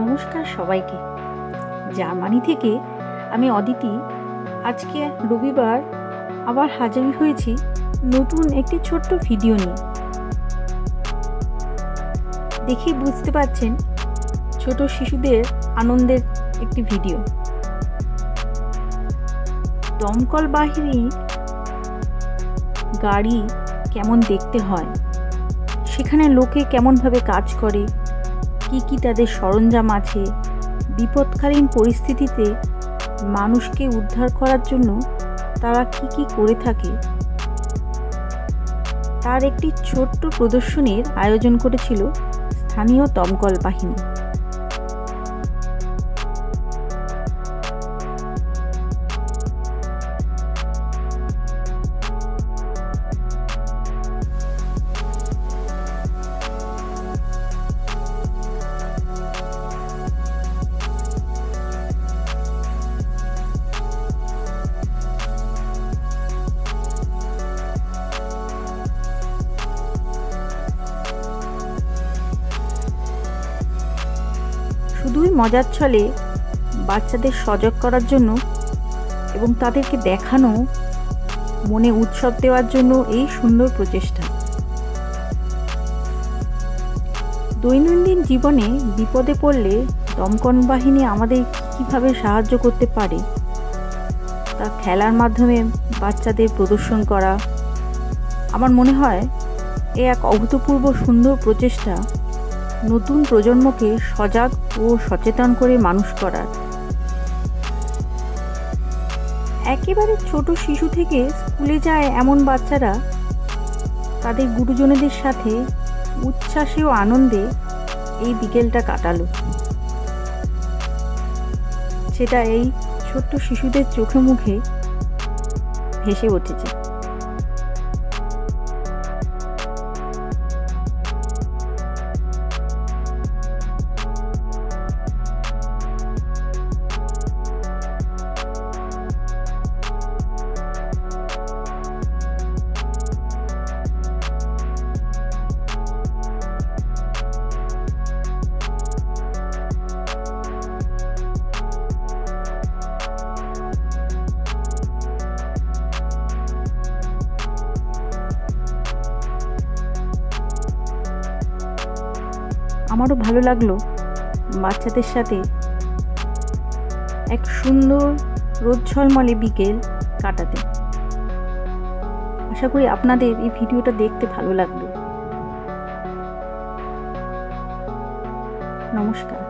নমস্কার সবাইকে। জার্মানি থেকে আমি অদিতি। আজকে রবিবার আবার হাজির হয়েছি নতুন একটি ছোট্ট ভিডিও নিয়ে। দেখে বুঝতে পারছেন ছোট শিশুদের আনন্দের একটি ভিডিও। দমকল বাহিনী গাড়ি কেমন দেখতে হয়? সেখানে লোকে কেমনভাবে কাজ করে? কি কি তাদের সরঞ্জাম আছে? বিপদকালীন পরিস্থিতিতে মানুষকে উদ্ধার করার জন্য তারা কি কি করে থাকে? তার একটি ছোট্ট প্রদর্শনীর আয়োজন করেছিল স্থানীয় দমকল বাহিনী। শুধুই মজার ছলে বাচ্চাদের সজাগ করার জন্য এবং তাদেরকে দেখানো, মনে উৎসব দেওয়ার জন্য এই সুন্দর প্রচেষ্টা। দৈনন্দিন জীবনে বিপদে পড়লে দমকল বাহিনী আমাদের কীভাবে সাহায্য করতে পারে? তা খেলার মাধ্যমে বাচ্চাদের প্রদর্শন করা। আমার মনে হয়, এ এক অভূতপূর্ব সুন্দর প্রচেষ্টা নতুন প্রজন্মকে সজাগ ও সচেতন করে মানুষ করার। একেবারে ছোট শিশু থেকে স্কুলে যায় এমন বাচ্চারা, তাদের গুরুজনদের সাথে উচ্ছ্বাসে ও আনন্দে এই বিকেলটা কাটালো। সেটা এই ছোট্ট শিশুদের চোখে মুখে ভেসে উঠেছে। আমারও ভালো লাগল বাচ্চাদের সাথে এক সুন্দর রোদ ঝলমলে বিকেল কাটাতে। আশা করি আপনাদের এই ভিডিওটা দেখতে ভালো লাগল নমস্কার।